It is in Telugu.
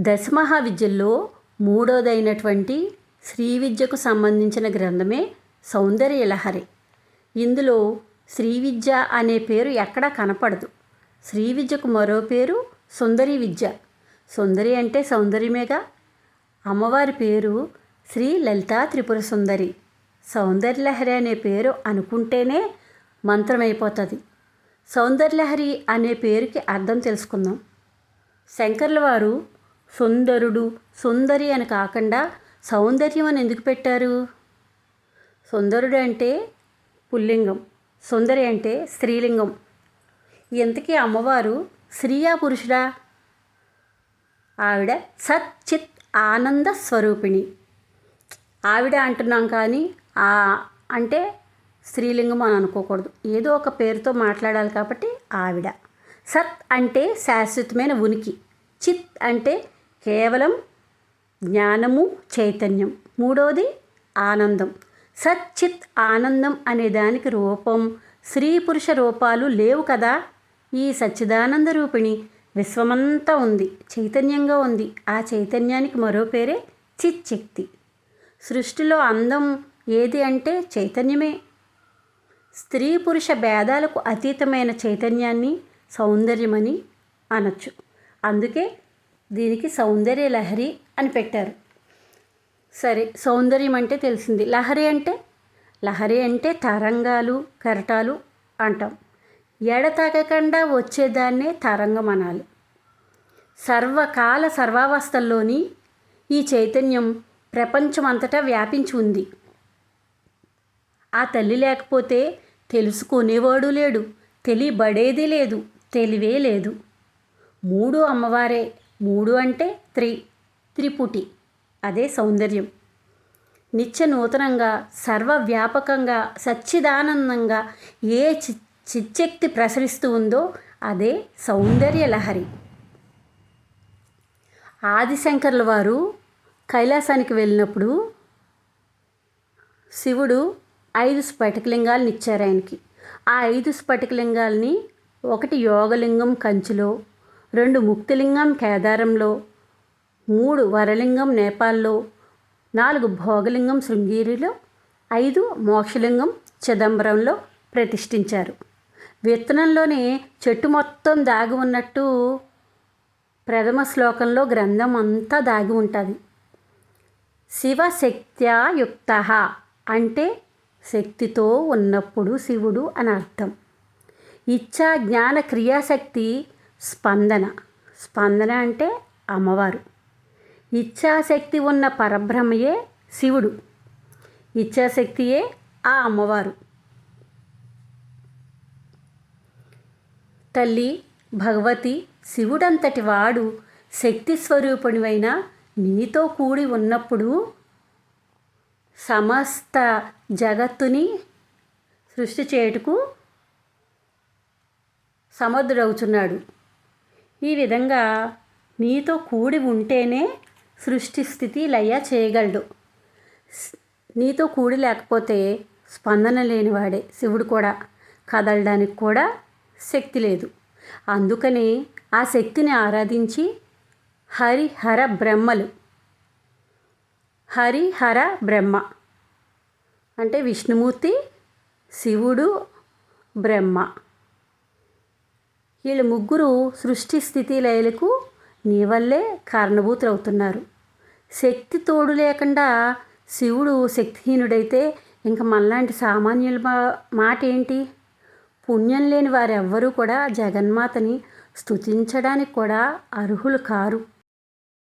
దశమహావిద్యల్లో మూడోదైనటువంటి శ్రీ విద్యకు సంబంధించిన గ్రంథమే సౌందర్యలహరి ఇందులో శ్రీ విద్య అనే పేరు ఎక్కడా కనపడదు. శ్రీ విద్యకు మరో పేరు సుందరి విద్య. సుందరి అంటే సౌందర్యమేగా? అమ్మవారి పేరు శ్రీ లలితా త్రిపుర సుందరి. సౌందర్యలహరి అనే పేరు అనుకుంటేనే మంత్రమైపోతుంది. సౌందర్యలహరి అనే పేరుకి అర్థం తెలుసుకుందాం. శంకర్ల వారు సుందరుడు సుందరి అని కాకుండా సౌందర్యం అని ఎందుకు పెట్టారు? సుందరుడు అంటే పుల్లింగం సుందరి అంటే స్త్రీలింగం. ఇంతకీ అమ్మవారు స్త్రీయా పురుషుడా? ఆవిడ సచ్చిత్ ఆనంద స్వరూపిణి. ఆవిడ అంటున్నాం కానీ ఆ అంటే స్త్రీలింగం అని అనుకోకూడదు. ఏదో ఒక పేరుతో మాట్లాడాలి కాబట్టి ఆవిడ. సత్ అంటే శాశ్వతమైన ఉనికి. చిత్ అంటే కేవలం జ్ఞానము చైతన్యం. మూడోది ఆనందం. సచ్చిత్ ఆనందం అనే దానికి రూపం. స్త్రీ పురుష రూపాలు లేవు కదా. ఈ సచ్చిదానంద రూపిణి విశ్వమంతా ఉంది. చైతన్యంగా ఉంది. ఆ చైతన్యానికి మరో పేరే చిచ్చక్తి సృష్టిలో అందం ఏది అంటే చైతన్యమే. స్త్రీ పురుష భేదాలకు అతీతమైన చైతన్యాన్ని సౌందర్యమని అనొచ్చు. అందుకే దీనికి సౌందర్య లహరి అని పెట్టారు. సరే సౌందర్యం అంటే తెలిసింది. లహరి అంటే? లహరి అంటే తరంగాలు కరటాలు అంటాం. ఎడతగకుండా వచ్చేదాన్నే తరంగం అనాలి. సర్వకాల సర్వావస్థల్లోని ఈ చైతన్యం ప్రపంచమంతటా వ్యాపించి ఉంది. ఆ తల్లి లేకపోతే తెలుసుకునేవాడు లేడు తెలియబడేది లేదు తెలివే లేదు. మూడు అమ్మవారే మూడు అంటే త్రి. త్రిపుటి. అదే సౌందర్యం. నిత్య నూతనంగా సర్వవ్యాపకంగా సచ్చిదానందంగా ఏ చి చిచ్చక్తి ప్రసరిస్తూ ఉందో అదే సౌందర్య లహరి. ఆదిశంకర్ల వారు కైలాసానికి వెళ్ళినప్పుడు శివుడు ఐదు స్ఫటికలింగాలను ఇచ్చారు ఆయనకి. ఆ ఐదు స్ఫటికలింగాల్ని ఒకటి యోగలింగం కంచిలో రెండు ముక్తిలింగం కేదారంలో మూడు వరలింగం నేపాల్లో నాలుగు భోగలింగం శృంగేరిలో ఐదు మోక్షలింగం చిదంబరంలో ప్రతిష్ఠించారు. విత్తనంలోనే చెట్టు మొత్తం దాగి ఉన్నట్టు ప్రథమ శ్లోకంలో గ్రంథం అంతా దాగి ఉంటుంది. శివశక్త్యాయుక్త అంటే శక్తితో ఉన్నప్పుడు శివుడు అని అర్థం. ఇచ్చా జ్ఞాన క్రియాశక్తి స్పందన. స్పందన అంటే అమ్మవారు. ఇచ్ఛాశక్తి ఉన్న పరబ్రహ్మయే శివుడు. ఇచ్ఛాశక్తియే ఆ అమ్మవారు. తల్లి భగవతి శివుడంతటి వాడు శక్తి స్వరూపునివైన నీతో కూడి ఉన్నప్పుడు సమస్త జగత్తుని సృష్టి చేయుటకు సమర్థుడవుతున్నాడు ఈ విధంగా నీతో కూడి ఉంటేనే సృష్టి స్థితి లయ చేయగలడు. నీతో కూడి లేకపోతే స్పందన లేనివాడే శివుడు కూడా. కదలడానికి కూడా శక్తి లేదు. అందుకని ఆ శక్తిని ఆరాధించి హరిహర బ్రహ్మలు. హరిహర బ్రహ్మ. అంటే విష్ణుమూర్తి శివుడు బ్రహ్మ. వీళ్ళు ముగ్గురు సృష్టి స్థితి లయలకు నీ వల్లే కారణభూతులు అవుతున్నారు శక్తి తోడు లేకుండా శివుడు శక్తిహీనుడైతే ఇంకా మనలాంటి సామాన్యుల మాట ఏంటి పుణ్యం లేని వారెవ్వరూ కూడా జగన్మాతని స్తుతించడానికి కూడా అర్హులు కారు.